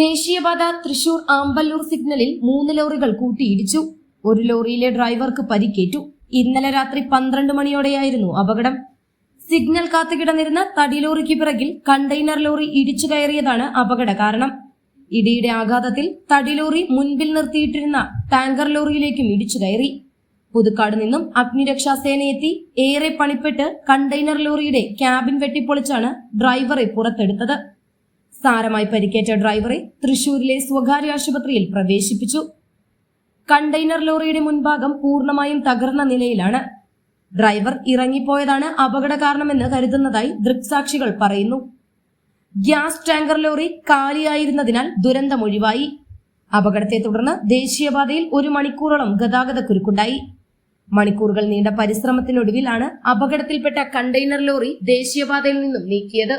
ദേശീയപാത തൃശൂർ ആമ്പല്ലൂർ സിഗ്നലിൽ മൂന്ന് ലോറികൾ കൂട്ടിയിടിച്ചു. ഒരു ലോറിയിലെ ഡ്രൈവർക്ക് പരിക്കേറ്റു. ഇന്നലെ രാത്രി പന്ത്രണ്ട് മണിയോടെയായിരുന്നു അപകടം. സിഗ്നൽ കാത്തുകിടന്നിരുന്ന തടി ലോറിക്ക് പിറകിൽ കണ്ടെയ്നർ ലോറി ഇടിച്ചു കയറിയതാണ് അപകട കാരണം. ഇടിയുടെ ആഘാതത്തിൽ തടി ലോറി മുൻപിൽ നിർത്തിയിട്ടിരുന്ന ടാങ്കർ ലോറിയിലേക്കും ഇടിച്ചു കയറി. പുതുക്കാട് നിന്നും അഗ്നിരക്ഷാസേനയെത്തി ഏറെ പണിപ്പെട്ട് കണ്ടെയ്നർ ലോറിയുടെ ക്യാബിൻ വെട്ടിപ്പൊളിച്ചാണ് ഡ്രൈവറെ പുറത്തെടുത്തത്. സാരമായി പരിക്കേറ്റ ഡ്രൈവറെ തൃശൂരിലെ സ്വകാര്യ ആശുപത്രിയിൽ പ്രവേശിപ്പിച്ചു. കണ്ടെയ്നർ ലോറിയുടെ മുൻഭാഗം പൂർണമായും തകർന്ന നിലയിലാണ്. ഡ്രൈവർ ഇറങ്ങിപ്പോയതാണ് അപകട കാരണമെന്ന് കരുതുന്നതായി ദൃക്സാക്ഷികൾ പറയുന്നു. ഗ്യാസ് ടാങ്കർ ലോറി കാലിയായിരുന്നതിനാൽ ദുരന്തമൊഴിവായി അപകടത്തെ തുടർന്ന് ദേശീയപാതയിൽ ഒരു മണിക്കൂറോളം ഗതാഗത കുരുക്കുണ്ടായി. മണിക്കൂറുകൾ നീണ്ട പരിശ്രമത്തിനൊടുവിലാണ് അപകടത്തിൽപ്പെട്ട കണ്ടെയ്നർ ലോറി ദേശീയപാതയിൽ നിന്നും നീക്കിയത്.